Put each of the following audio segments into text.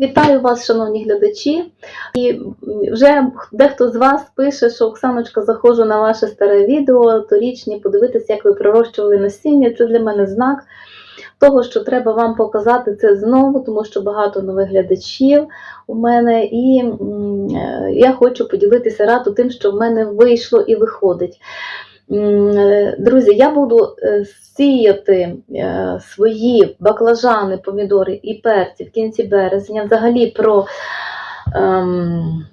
Вітаю вас, шановні глядачі. І вже дехто з вас пише, що Оксаночка, заходжу на ваше старе відео, торічні, подивитися, як ви пророщували насіння. Це для мене знак того, що треба вам показати це знову, тому що багато нових глядачів у мене. І е, я хочу поділитися радо тим, що в мене вийшло і виходить. Е, Друзі, я буду е, сіяти е, свої баклажани, помідори і перці в кінці березня. Взагалі про ем,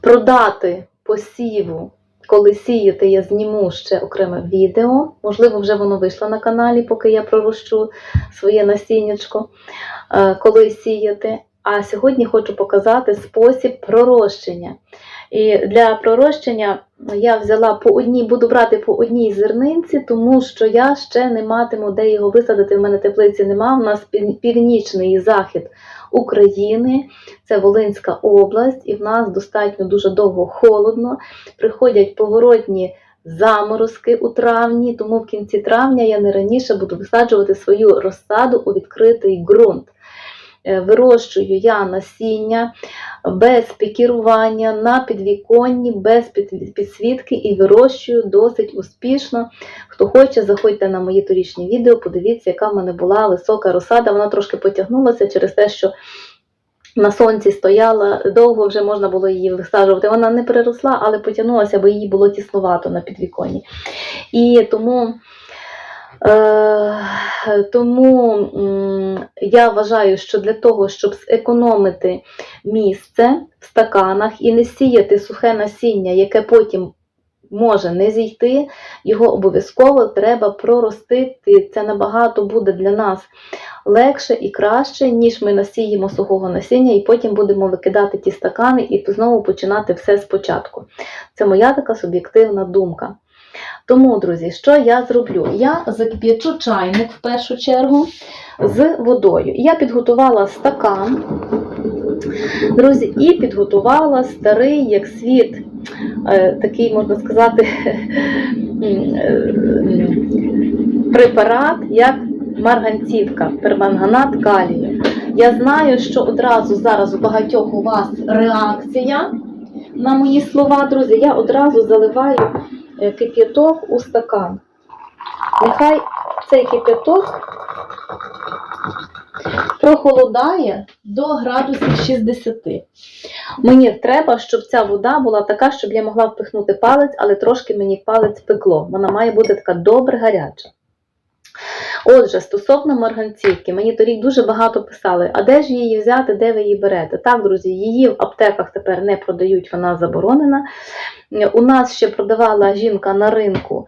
продати посіву, коли сіяти, я зніму ще окреме відео. Можливо, вже воно вийшло на каналі, поки я пророщу своє насіннячко, коли сіяти. А сьогодні хочу показати спосіб пророщення. І для пророщення я взяла по одній, буду брати по одній зернинці, тому що я ще не матиму де його висадити. В мене теплиці нема. У нас північний захід України, це Волинська область, і в нас достатньо дуже довго холодно. Приходять поворотні заморозки у травні, тому в кінці травня я не раніше буду висаджувати свою розсаду у відкритий ґрунт. Е, Вирощую я насіння без пікірування на підвіконні, без підсвітки і вирощую досить успішно. Хто хоче, заходьте на мої торічні відео, подивіться, яка в мене була висока розсада. Вона трошки потягнулася через те, що на сонці стояла, довго вже можна було її висаджувати. Вона не переросла, але потягнулася, бо її було тіснувато на підвіконні. І тому. Е, тому я вважаю, що для того, щоб зекономити місце в стаканах і не сіяти сухе насіння, яке потім може не зійти, його обов'язково треба проростити. Це набагато буде для нас легше і краще, ніж ми насіємо сухого насіння, і потім будемо викидати ті стакани і знову починати все спочатку. Це моя така суб'єктивна думка. Тому, друзі, що я зроблю? Я закип'ячу чайник в першу чергу з водою. Я підготувала стакан, друзі, і підготувала старий, як світ, е, такий, можна сказати, е, препарат, як марганцівка, перманганат калію. Я знаю, що одразу зараз у багатьох у вас реакція на мої слова, друзі. Я одразу заливаю кип'яток у стакан. Нехай цей кип'яток прохолодає до градусів 60. Мені треба, щоб ця вода була така, щоб я могла впихнути палець, але трошки мені палець пекло. Вона має бути така добре гаряча. Отже, стосовно марганцівки, мені торік дуже багато писали, а де ж її взяти, де ви її берете? Так, друзі, її в аптеках тепер не продають, вона заборонена. У нас ще продавала жінка на ринку,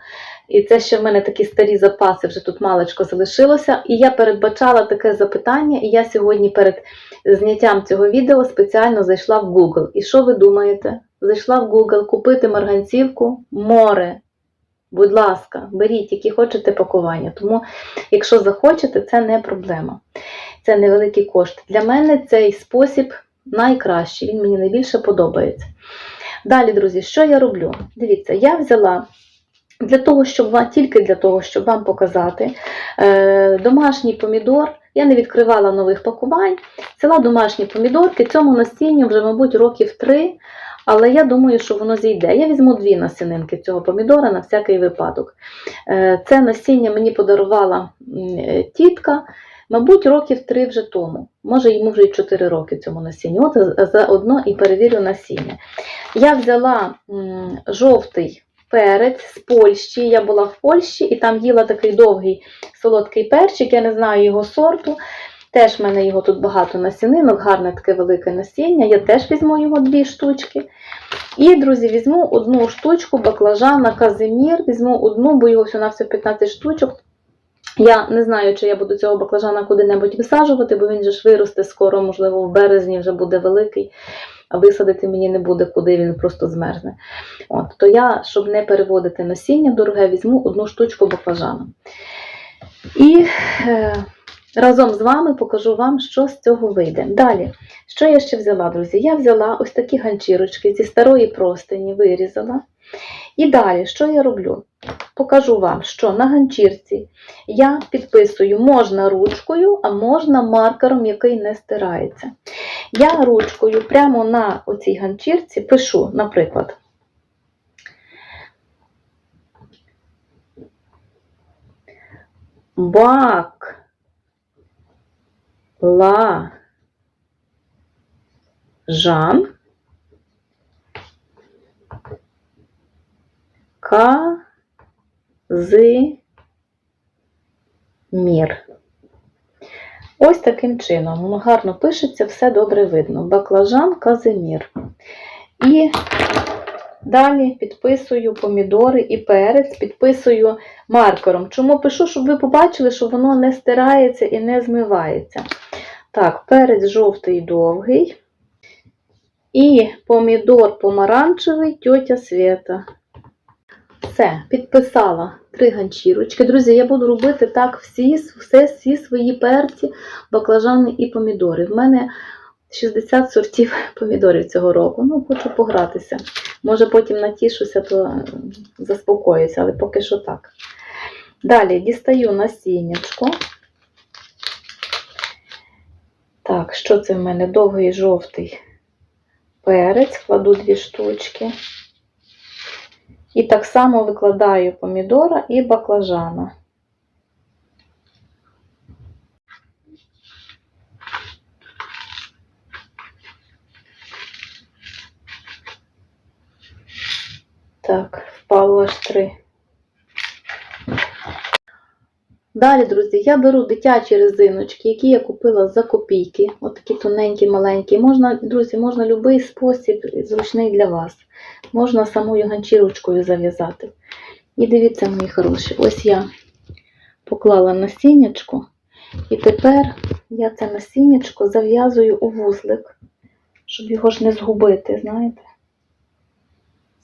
і це ще в мене такі старі запаси, вже тут малечко залишилося. І я передбачала таке запитання, і я сьогодні перед зняттям цього відео спеціально зайшла в Google. І що ви думаєте? Зайшла в Google купити марганцівку море. Будь ласка, беріть, які хочете пакування. Тому, якщо захочете, це не проблема. Це невеликі кошти. Для мене цей спосіб найкращий, він мені найбільше подобається. Далі, друзі, що я роблю? Дивіться, я взяла для того, щоб вам, тільки для того, щоб вам показати е, домашній помідор. Я не відкривала нових пакувань. Взяла домашні помідорки. Цьому насінню вже, мабуть, років три. Але я думаю, що воно зійде. Я візьму дві насінинки цього помідора на всякий випадок. Е, Це насіння мені подарувала е, тітка, мабуть, років три вже тому. Може, йому вже і 4 роки цьому насінню. От е, заодно і перевірю насіння. Я взяла жовтий перець з Польщі. Я була в Польщі і там їла такий довгий солодкий перчик, я не знаю його сорту. Теж в мене його тут багато насінинок, гарне таке велике насіння. Я теж візьму його дві штучки. І, друзі, візьму одну штучку баклажана Казимір. Візьму одну, бо його всього на все 15 штучок. Я не знаю, чи я буду цього баклажана куди-небудь висаджувати, бо він же ж виросте скоро, можливо, в березні вже буде великий, а висадити мені не буде куди, він просто змерзне. От, то я, щоб не переводити насіння дороге, візьму одну штучку баклажана. І е, разом з вами покажу вам, що з цього вийде. Далі, що я ще взяла, друзі? Я взяла ось такі ганчірочки зі старої простині, вирізала. І далі, що я роблю? Покажу вам, що на ганчірці я підписую можна ручкою, а можна маркером, який не стирається. Я ручкою прямо на оцій ганчірці пишу, наприклад, бак ла жан ка з мір. Ось таким чином. Гарно пишеться, все добре видно. Баклажан Казимір. І далі підписую помідори і перець, підписую маркером. Чому пишу, щоб ви побачили, що воно не стирається і не змивається. Так, перець жовтий довгий. І помідор помаранчевий тьотя Свята. Все, підписала три ганчірочки. Друзі, я буду робити так всі, все, всі свої перці, баклажани і помідори. В мене 60 сортів помідорів цього року. Ну, хочу погратися. Може, потім натішуся, то е, заспокоюся, але поки що так. Далі дістаю насіннячко. Так, що це в мене? Довгий жовтий перець, кладу дві штучки. І так само викладаю помідора і баклажана. Так, впало аж три. Далі, друзі, я беру дитячі резиночки, які я купила за копійки. От такі тоненькі, маленькі. Можна, друзі, можна будь-який спосіб зручний для вас. Можна самою ганчірочкою зав'язати. І дивіться, мої хороші, ось я поклала насіннячко, і тепер я це насіннячко зав'язую у вузлик, щоб його ж не згубити, знаєте.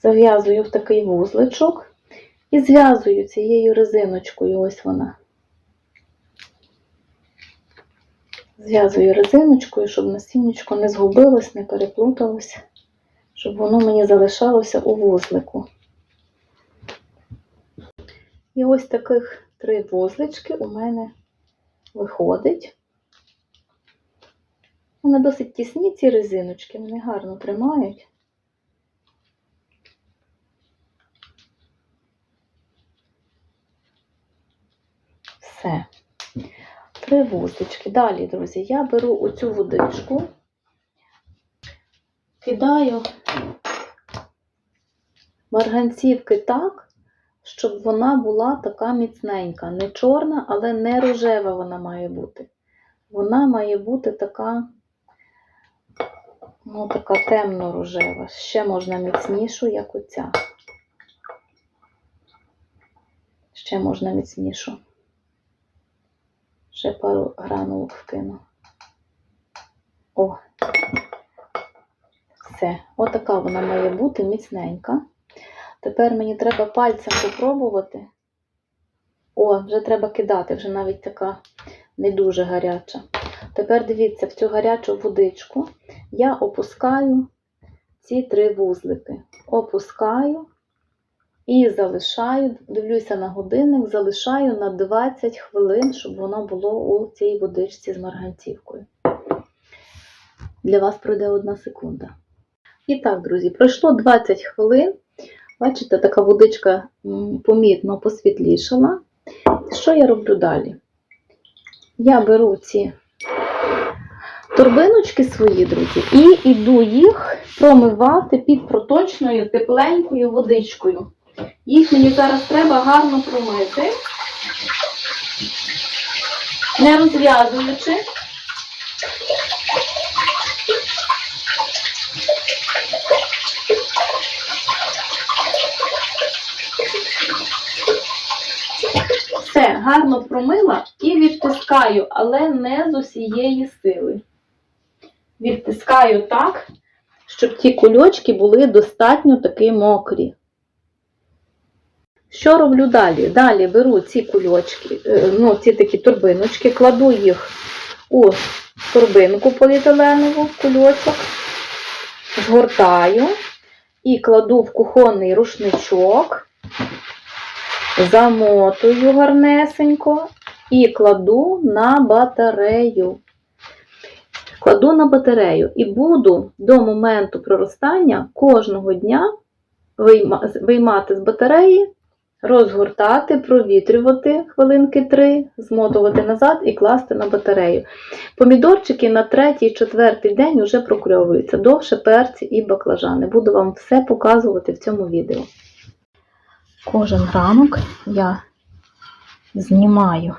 Зав'язую в такий вузличок і зв'язую цією резиночкою, ось вона. Зв'язую резиночкою, щоб насіннячко не згубилось, не переплуталося, щоб воно мені залишалося у вузлику. І ось таких три вузлички у мене виходить. Вони досить тісні, ці резиночки, вони гарно тримають. Все. Три вузлички. Далі, друзі, я беру оцю водичку, кидаю марганцівки так, щоб вона була така міцненька. Не чорна, але не рожева вона має бути. Вона має бути така, ну, така темно-рожева. Ще можна міцнішу, як оця. Ще можна міцнішу. Ще пару гранулок вкину. О, все. Отака вона має бути міцненька. Тепер мені треба пальцем попробувати. О, вже треба кидати, вже навіть така не дуже гаряча. Тепер дивіться, в цю гарячу водичку я опускаю ці три вузлики. Опускаю і залишаю, дивлюся на годинник, залишаю на 20 хвилин, щоб воно було у цій водичці з марганцівкою. Для вас пройде одна секунда. І так, друзі, пройшло 20 хвилин. Бачите, така водичка помітно посвітлішала. Що я роблю далі? Я беру ці торбиночки свої, друзі, і йду їх промивати під проточною тепленькою водичкою. Їх мені зараз треба гарно промити, не розв'язуючи. Все, гарно промила і відтискаю, але не з усієї сили. Відтискаю так, щоб ті кульочки були достатньо таки мокрі. Що роблю далі? Далі беру ці кульочки, е, ну, ці такі торбиночки, кладу їх у торбинку поліетиленову, кульочок, згортаю і кладу в кухонний рушничок, замотую гарнесенько і кладу на батарею. Кладу на батарею і буду до моменту проростання кожного дня виймати з батареї, розгортати, провітрювати хвилинки 3, змотувати назад і класти на батарею. Помідорчики на третій, четвертий день вже прокльовуються, довше перці і баклажани. Буду вам все показувати в цьому відео. Кожен ранок я знімаю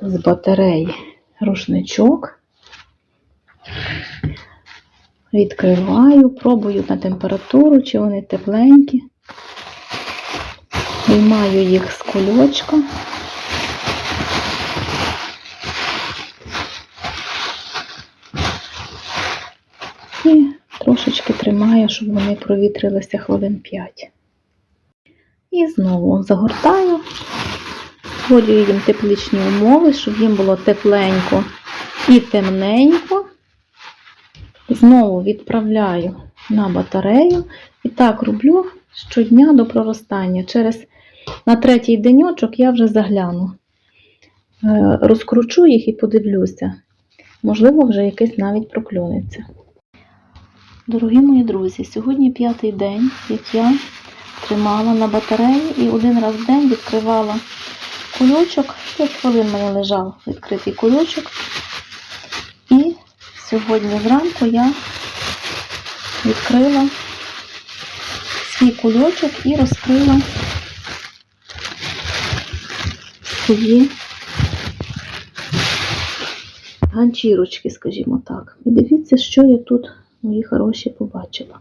з батареї рушничок, відкриваю, пробую на температуру, чи вони тепленькі. Виймаю їх з кульочка. І трошечки тримаю, щоб вони провітрилися хвилин 5. І знову загортаю, створюю їм тепличні умови, щоб їм було тепленько і темненько. Знову відправляю на батарею. І так роблю щодня до проростання. Через на третій деньочок я вже загляну. Е, Розкручу їх і подивлюся. Можливо, вже якийсь навіть проклюнеться. Дорогі мої друзі, сьогодні п'ятий день, як я тримала на батареї і один раз в день відкривала кульочок. 5 хвилин мене лежав відкритий кульочок. І сьогодні зранку я відкрила свій кульочок і розкрила свої ганчірочки, скажімо так. І дивіться, що я тут, мої хороші, побачила.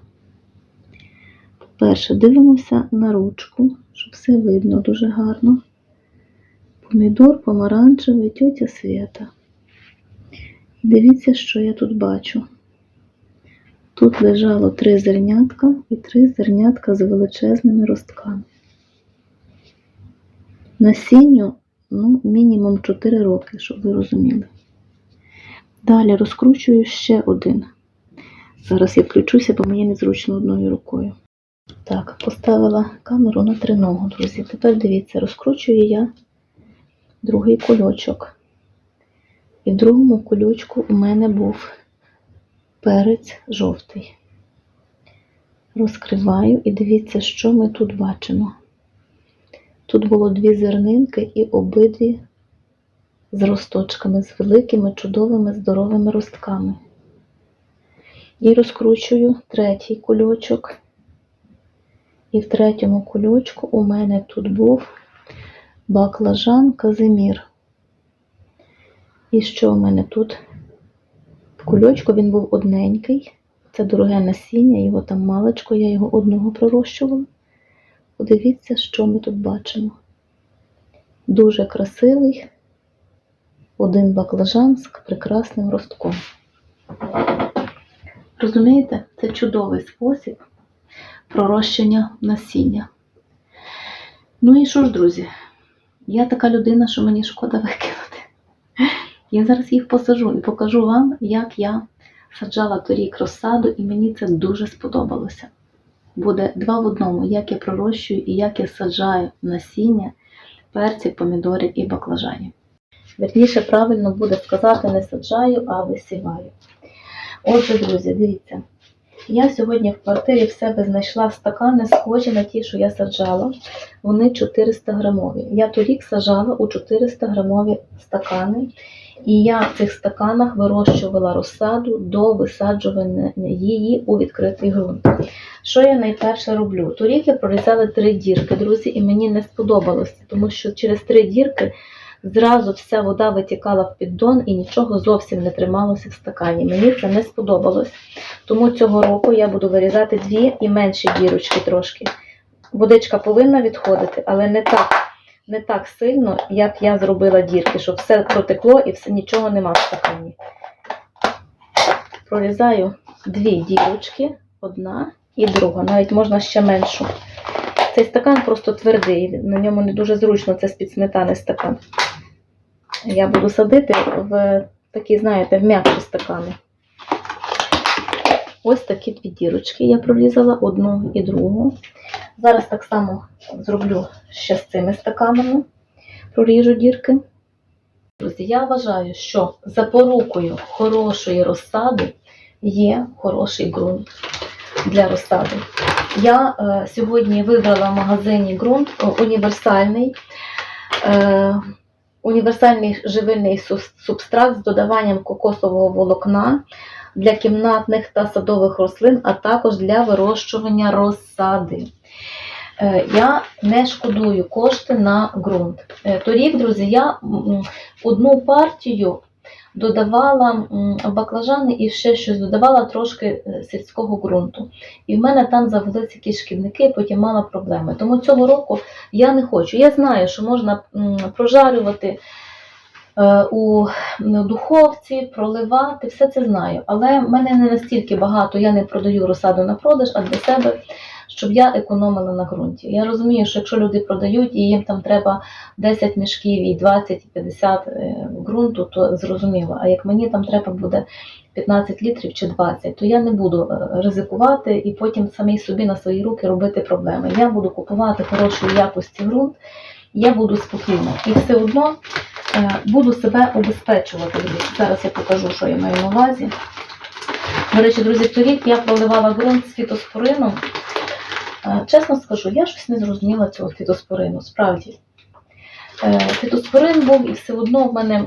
По-перше, дивимося на ручку, щоб все видно дуже гарно. Помідор помаранчевий, тьотя Свята. Дивіться, що я тут бачу. Тут лежало три зернятка і три зернятка з величезними ростками. Насінню, ну, мінімум 4 роки, щоб ви розуміли. Далі розкручую ще один. Зараз я включуся, бо мені незручно одною рукою. Так, поставила камеру на триногу, друзі. Тепер дивіться, розкручую я другий кульочок. І в другому кульочку у мене був перець жовтий. Розкриваю і дивіться, що ми тут бачимо. Тут було дві зернинки і обидві з росточками, з великими, чудовими, здоровими ростками. І розкручую третій кульочок. І в третьому кульочку у мене тут був баклажан Казимір. І що у мене тут? В кульочку він був одненький. Це дороге насіння, його там маличко, я його одного пророщувала. Подивіться, що ми тут бачимо. Дуже красивий один баклажан з прекрасним ростком. Розумієте, це чудовий спосіб пророщення насіння. Ну і що ж, друзі, я така людина, що мені шкода викинути. Я зараз їх посажу і покажу вам, як я саджала торік розсаду, і мені це дуже сподобалося. Буде два в одному, як я пророщую і як я саджаю насіння перців, помідорів і баклажанів. Верніше, правильно буде сказати, не саджаю, а висіваю. Отже, друзі, дивіться. Я сьогодні в квартирі в себе знайшла стакани, схожі на ті, що я саджала. Вони 400 грамові. Я торік саджала у 400 грамові стакани, і я в цих стаканах вирощувала розсаду до висаджування її у відкритий ґрунт. Що я найперше роблю? Торік я прорізала три дірки, друзі, і мені не сподобалося, тому що через три дірки зразу вся вода витікала в піддон і нічого зовсім не трималося в стакані. Мені це не сподобалось. Тому цього року я буду вирізати дві і менші дірочки трошки. Водичка повинна відходити, але не так, не так сильно, як я зробила дірки, щоб все протекло і все, нічого нема в стакані. Прорізаю дві дірочки, одна і друга. Навіть можна ще меншу. Цей стакан просто твердий, на ньому не дуже зручно, це з-під сметани стакан. Я буду садити в такі, знаєте, в м'якші стакани. ось такі дві дірочки. Я прорізала одну і другу. Зараз так само зроблю ще з цими стаканами, проріжу дірки. Друзі, я вважаю, що запорукою хорошої розсади є хороший ґрунт для розсади. Я е, сьогодні вибрала в магазині ґрунт е, універсальний, е, універсальний живильний субстрат з додаванням кокосового волокна для кімнатних та садових рослин, а також для вирощування розсади. Е, Я не шкодую кошти на ґрунт. Е, Торік, друзі, я одну партію додавала баклажани і ще щось додавала трошки е, сільського ґрунту. І в мене там завелися якісь шкідники, потім мала проблеми. Тому цього року я не хочу. Я знаю, що можна прожарювати у духовці, проливати, все це знаю. Але в мене не настільки багато, я не продаю розсаду на продаж, а для себе, щоб я економила на ґрунті. Я розумію, що якщо люди продають і їм там треба 10 мішків і 20 і 50 е, ґрунту, то зрозуміло. А як мені там треба буде 15 літрів чи 20, то я не буду е, ризикувати і потім самій собі на свої руки робити проблеми. Я буду купувати хорошої якості ґрунт, я буду спокійна. І все одно е, буду себе обезпечувати. Зараз я покажу, що я маю на увазі. До речі, друзі, торік я проливала ґрунт з фітоспорином. Е, Чесно скажу, я щось не зрозуміла цього фітоспорину, справді. Е, Фітоспорин був і все одно в мене,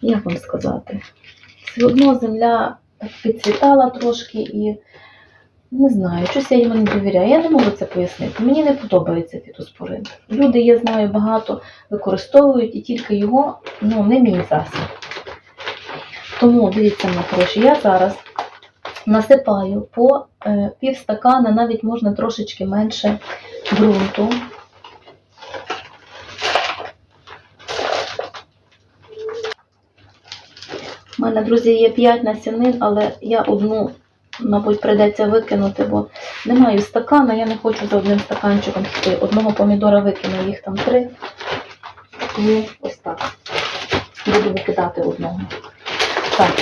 як вам сказати, все одно земля підцвітала трошки і не знаю, щось я йому не довіряю. Я не можу це пояснити. Мені не подобається фітоспорин. Люди, я знаю, багато використовують і тільки його, ну, не мій засіб. Тому дивіться на хороші, я зараз насипаю по е, пів стакана, навіть можна трошечки менше ґрунту. У мене, друзі, є 5 насінин, але я одну, мабуть, прийдеться викинути, бо не маю стакана, я не хочу за одним стаканчиком йти. Одного помідора викину, їх там три. І ось так. Буду викидати одного. Так.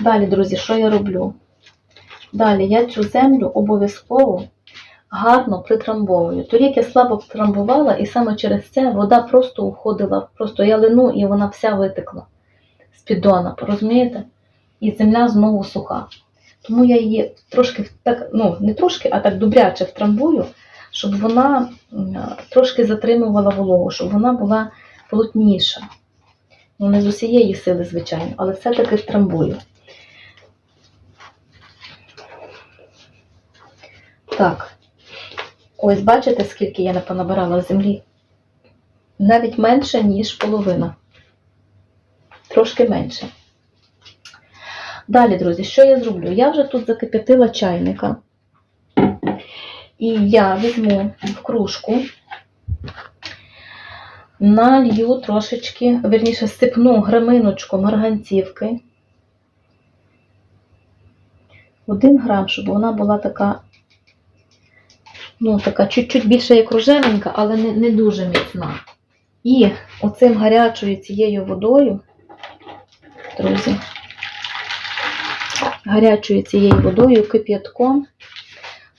Далі, друзі, що я роблю? Далі я цю землю обов'язково гарно притрамбовую. Торік я слабо трамбувала, і саме через це вода просто уходила, просто я лину і вона вся витекла з піддона, розумієте? І земля знову суха. Тому я її трошки так, ну не трошки, а так добряче втрамбую, щоб вона трошки затримувала вологу, щоб вона була плотніша. Ну, не з усієї сили, звичайно, але все-таки втрамбую. Так. Ось бачите, скільки я понабирала землі? Навіть менше, ніж половина. Трошки менше. Далі, друзі, що я зроблю? Я вже тут закип'ятила чайника. І я візьму в кружку, налью трошечки, верніше, сипну граминочку марганцівки. Один грам, щоб вона була така ну, така чуть-чуть більше як рожевенька, але не, не дуже міцна. І оцим гарячою цією водою, друзі, гарячою цією водою, кип'ятком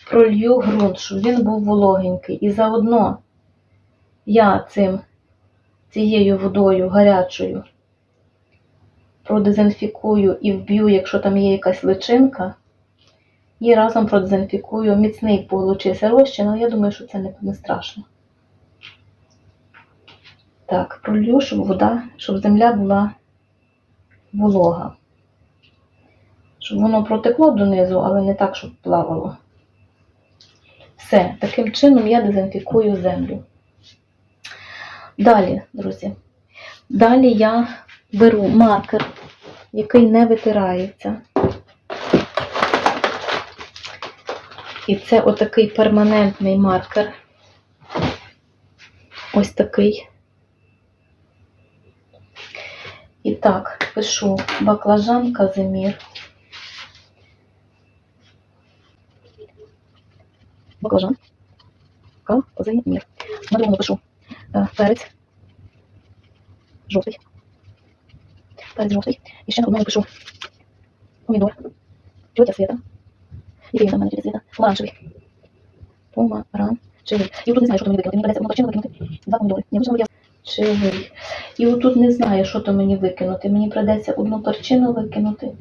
пролью ґрунт, щоб він був вологенький. І заодно я цим, цією водою гарячою продезінфікую і вб'ю, якщо там є якась личинка. І разом продезінфікую. Міцний получився розчин, але я думаю, що це не, не страшно. Так, пролью, щоб вода, щоб земля була волога. Щоб воно протекло донизу, але не так, щоб плавало. Все, таким чином я дезінфікую землю. Далі, друзі, далі я беру маркер, який не витирається. І це отакий перманентний маркер. Ось такий. І так, пишу баклажан Казимір. Баклажан. Казимір. На другому пишу е, перець. Жовтий. Перець жовтий. І ще на одному пишу помідор. Тетя Света. Який він у мене тетя Света? Помаранчевий. Помаранчевий. І отут не знаю, що то мені викинути. Мені придеться одну перчину викинути. Два помідори. Вижу, я Чивий. І отут не знаю, що то мені викинути. Мені придеться одну перчину викинути.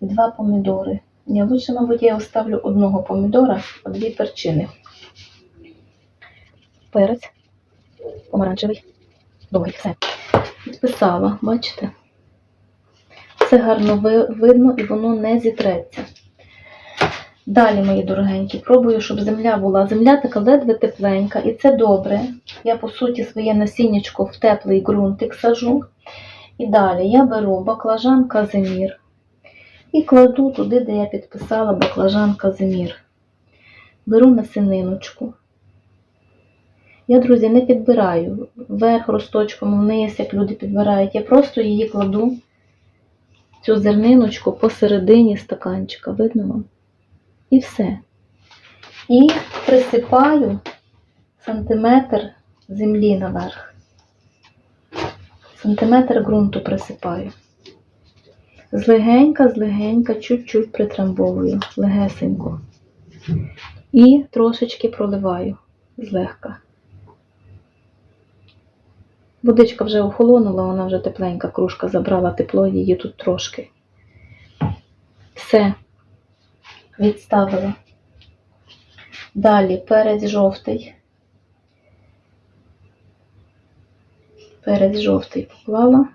Два помідори. Я лучше, мабуть, я оставлю одного помідора, а дві перчини. Перець. Помаранчевий. Довгий, все. Підписала, бачите? Все гарно видно і воно не зітреться. Далі, мої дорогенькі, пробую, щоб земля була. Земля така ледве тепленька, і це добре. Я, по суті, своє насіннячко в теплий ґрунтик сажу. І далі я беру баклажан Казимір і кладу туди, де я підписала баклажан Казимір. Беру насіниночку. Я, друзі, не підбираю вверх росточком, вниз, як люди підбирають. Я просто її кладу, цю зерниночку посередині стаканчика. Видно вам? І все. І присипаю сантиметр землі наверх. Сантиметр ґрунту присипаю. Злегенька, злегенька, чуть-чуть притрамбовую, легесенько. І трошечки проливаю злегка. Водичка вже охолонула, вона вже тепленька, кружка забрала тепло, її тут трошки. Все. Відставила. Далі перець жовтий. Перець жовтий поклала.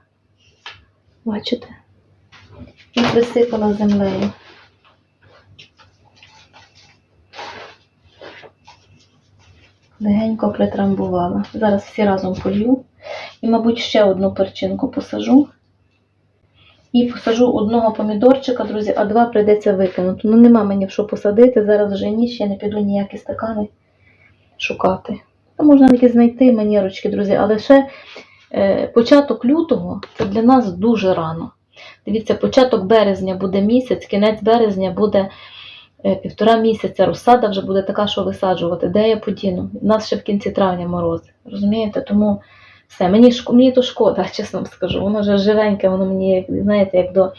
Бачите? І присипала землею. Легенько притрамбувала. Зараз всі разом полью. І, мабуть, ще одну перчинку посажу. І посажу одного помідорчика, друзі, а два прийдеться викинути. Ну, нема мені в що посадити. Зараз вже ніч, я не піду ніякі стакани шукати. Та можна таки знайти манірочки, друзі, але ще е, початок лютого це для нас дуже рано. Дивіться, початок березня буде місяць, кінець березня буде е, півтора місяця. Розсада вже буде така, що висаджувати. Де я подіну? У нас ще в кінці травня морози. Розумієте? Тому все, мені, мені то шкода, чесно вам скажу. Воно вже живеньке, воно мені, знаєте, як до,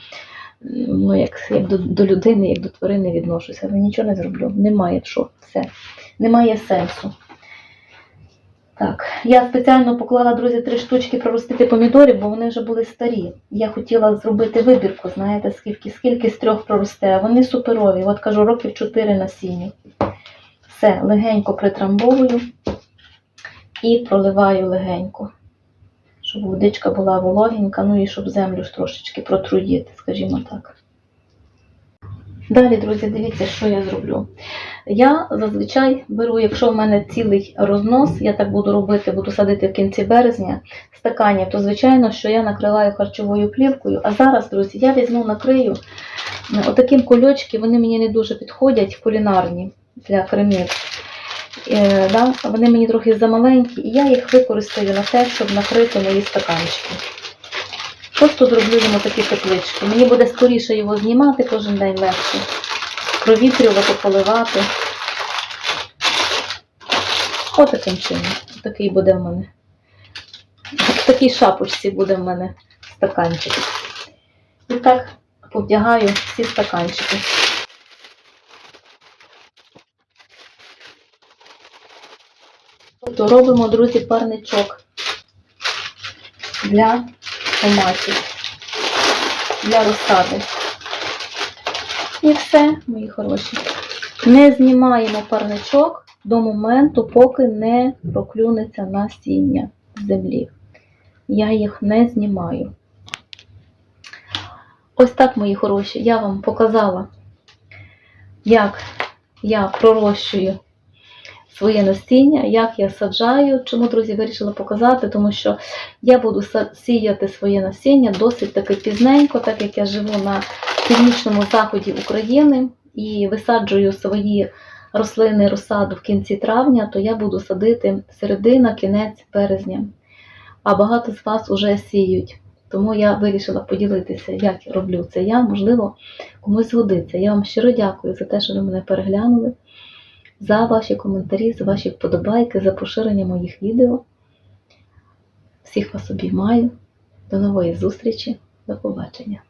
ну, як, як до, до людини, як до тварини відношуся. Але нічого не зроблю. Немає що. Все. Немає сенсу. Так, я спеціально поклала, друзі, три штучки проростити помідорів, бо вони вже були старі. Я хотіла зробити вибірку, знаєте, скільки, скільки з трьох проросте. А Вони суперові. От кажу, років 4 насіння. Все, легенько притрамбовую і проливаю легенько, щоб водичка була вологенька, ну і щоб землю трошечки протруїти, скажімо так. Далі, друзі, дивіться, що я зроблю. Я зазвичай беру, якщо в мене цілий рознос, я так буду робити, буду садити в кінці березня стаканів, то звичайно, що я накриваю харчовою плівкою. А зараз, друзі, я візьму накрию отаким кульочки, вони мені не дуже підходять кулінарні для кремів. Е, вони мені трохи замаленькі, і я їх використаю на те, щоб накрити мої стаканчики. Просто зроблю йому такі теплички. Мені буде скоріше його знімати кожен день легше. Провітрювати, поливати. Отаким чином. Такий буде в мене. В такій шапочці буде в мене стаканчик. І так повдягаю всі стаканчики. Тобто робимо, друзі, парничок для томатів, для розсади. І все, мої хороші. Не знімаємо парничок до моменту, поки не проклюнеться насіння з землі. Я їх не знімаю. Ось так, мої хороші, я вам показала, як я пророщую своє насіння, як я саджаю. Чому, друзі, вирішила показати, тому що я буду сіяти своє насіння досить таки пізненько, так як я живу на північному заході України і висаджую свої рослини розсаду в кінці травня, то я буду садити середина, кінець березня. А багато з вас вже сіють. Тому я вирішила поділитися, як роблю це я. Можливо, комусь згодиться. Я вам щиро дякую за те, що ви мене переглянули, за ваші коментарі, за ваші вподобайки, за поширення моїх відео. Всіх вас обіймаю. До нової зустрічі. До побачення.